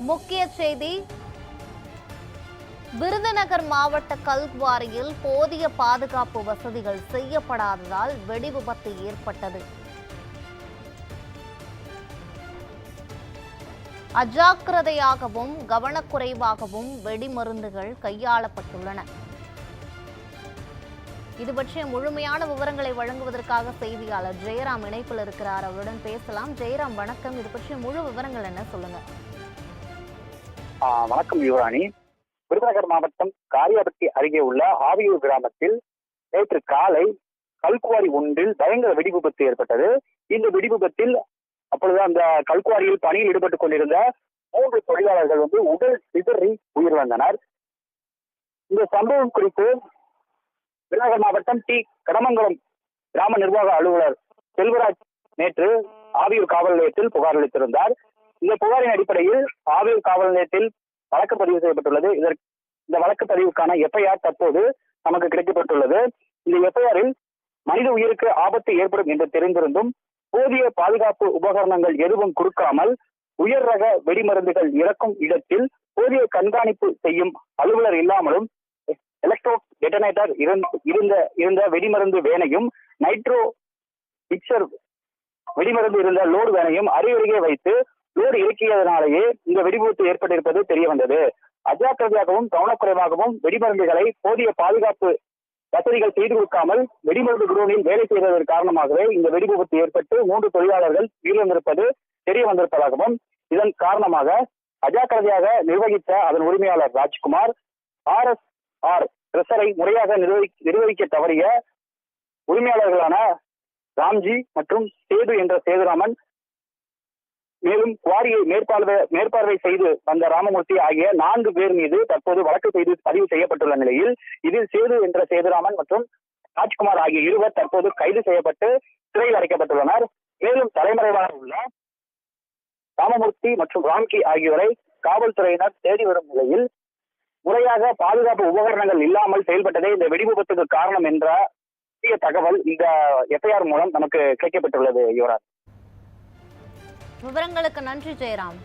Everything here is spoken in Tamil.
முக்கிய செய்தி. விருதுநகர் மாவட்ட கல்குவாரியில் போதிய பாதுகாப்பு வசதிகள் செய்யப்படாததால் வெடி விபத்து ஏற்பட்டது. அஜாக்கிரதையாகவும் கவனக்குறைவாகவும் வெடிமருந்துகள் கையாளப்பட்டுள்ளன. இது பற்றிய முழுமையான விவரங்களை வழங்குவதற்காக செய்தியாளர் ஜெயராம் இணைப்பில் இருக்கிறார். அவருடன் பேசலாம். ஜெயராம் வணக்கம். இது பற்றிய முழு விவரங்கள் என்ன சொல்லுங்க? வணக்கம் யுவராணி. விருதுநகர் மாவட்டம் காரியாபட்டி அருகே உள்ள ஆவியூர் கிராமத்தில் நேற்று காலை கல்குவாரி ஒன்றில் பயங்கர வெடி விபத்து ஏற்பட்டது. இந்த வெடி விபத்தில் அப்பொழுது அந்த கல்குவாரியில் பணியில் ஈடுபட்டுக் கொண்டிருந்த மூன்று தொழிலாளர்கள் வந்து உடல் சிதறி உயிரிழந்தனர். இந்த சம்பவம் குறித்து விருதுநகர் மாவட்டம் டி. கடமங்கலம் கிராம நிர்வாக அலுவலர் செல்வராஜ் நேற்று ஆவியூர் காவல் நிலையத்தில் புகார் அளித்திருந்தார். இந்த புகாரின் அடிப்படையில் ஆவியூர் காவல் நிலையத்தில் வழக்கு பதிவு செய்யப்பட்டுள்ளது. இதற்கு இந்த வழக்கு பதிவுக்கான எஃப்ஐஆர் தற்போது நமக்கு கிடைக்கப்பட்டுள்ளது. இந்த எஃப்ஐஆரில் மனித உயிருக்கு ஆபத்து ஏற்படும் என்று தெரிந்திருந்தும் போதிய பாதுகாப்பு உபகரணங்கள் எதுவும் கொடுக்காமல் உயர் ரக வெடிமருந்துகள் இறக்கும் இடத்தில் போதிய கண்காணிப்பு செய்யும் அலுவலர் இல்லாமலும் எலக்ட்ரோ டெட்டனேட்டர் இருந்த இருந்த வெடிமருந்து வேனையும் நைட்ரோ மிக்சர் வெடிமருந்து இருந்த லோடு வேனையும் அருகருகே வைத்து நூறு இறக்கியதனாலேயே இந்த வெடிவிபத்து ஏற்பட்டிருப்பது தெரிய வந்தது. அஜாக்கிரதையாகவும் கவனக்குறைவாகவும் வெடிமருந்துகளை போதிய பாதுகாப்பு வசதிகள் செய்து கொடுக்காமல் வெடிமருந்து குடோனில் வேலை செய்ததன் காரணமாகவே இந்த வெடிவிபத்து ஏற்பட்டு மூன்று தொழிலாளர்கள் உயிரிழந்திருப்பது தெரிய வந்திருப்பதாகவும் இதன் காரணமாக அஜாக்கிரதையாக நிர்வகித்த அதன் உரிமையாளர் ராஜ்குமார் ஆர் எஸ் ஆர் பிரசரை முறையாக நிர்வகி நிர்வகிக்க தவறிய உரிமையாளர்களான ராம்ஜி மற்றும் சேது என்ற சேதுராமன் மேலும் குவாரியை மேற்பார்வை மேற்பார்வை செய்து வந்த ராமமூர்த்தி ஆகிய நான்கு பேர் மீது தற்போது வழக்கு செய்து பதிவு செய்யப்பட்டுள்ள நிலையில் இதில் சேது என்ற சேதுராமன் மற்றும் ராஜ்குமார் ஆகிய இருவர் தற்போது கைது செய்யப்பட்டு சிறையில் அடைக்கப்பட்டுள்ளனர். மேலும் தலைமறைவாக உள்ள ராமமூர்த்தி மற்றும் ராம்கி ஆகியோரை காவல்துறையினர் தேடி வரும் நிலையில் முறையாக பாதுகாப்பு உபகரணங்கள் இல்லாமல் செயல்பட்டதே இந்த வெடிவிபத்துக்கு காரணம் என்ற தகவல் இந்த எஃப்ஐஆர் மூலம் நமக்கு கிடைக்கப்பட்டுள்ளது யுவராஜ். விவரங்களுக்கு நன்றி ஜெயராம்.